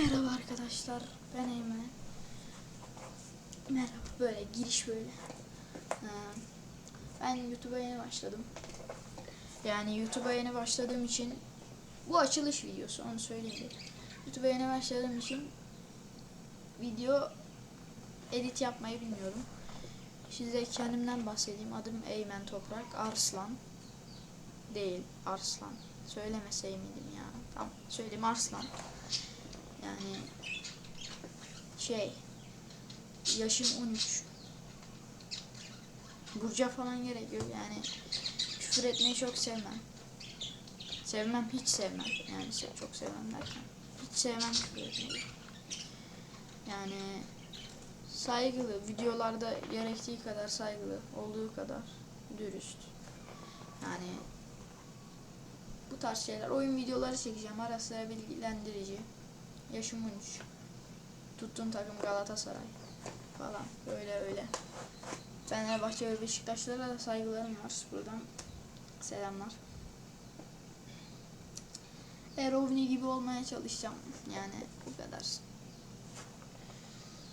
Merhaba arkadaşlar, ben Eymen. Merhaba, böyle giriş böyle. Ee, Ben YouTube'a yeni başladım. Yani YouTube'a yeni başladığım için bu açılış videosu, onu söyleyeyim. YouTube'a yeni başladığım için video edit yapmayı bilmiyorum. Size kendimden bahsedeyim. Adım Eymen Toprak Arslan. Değil, Arslan. Söylemesey miydim ya? Tamam, söyleyeyim Arslan. Yani şey yaşım 13. Burca falan gerek yok yani. Küfür etmeyi çok sevmem. Sevmem, hiç sevmem. Yani se- çok sevmem derken. Hiç sevmem küfür etmeyi. Yani saygılı, videolarda gerektiği kadar saygılı, olduğu kadar dürüst. Yani bu tarz şeyler. Oyun videoları çekeceğim. Ara sıra bilgilendirici. Yaşım 13. Tuttuğum takım Galatasaray falan. Böyle öyle. Fenerbahçe ve Beşiktaşlara da saygılarım var. Buradan selamlar. Erovni gibi olmaya çalışacağım. Yani bu kadar.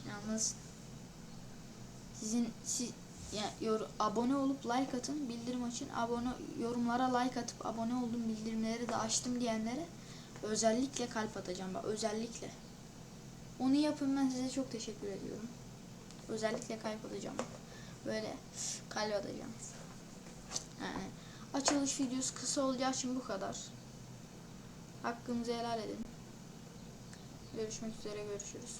Yalnız sizin siz ya, yor, abone olup like atın, bildirim açın. Abone yorumlara like atıp abone oldum, bildirimleri de açtım diyenlere özellikle kalp atacağım bak özellikle. Onu yapın ben size çok teşekkür ediyorum. Özellikle kalp atacağım. Böyle kalp atacağım. Yani açılış videosu kısa olacağı için bu kadar. Hakkınızı helal edin. Görüşmek üzere görüşürüz.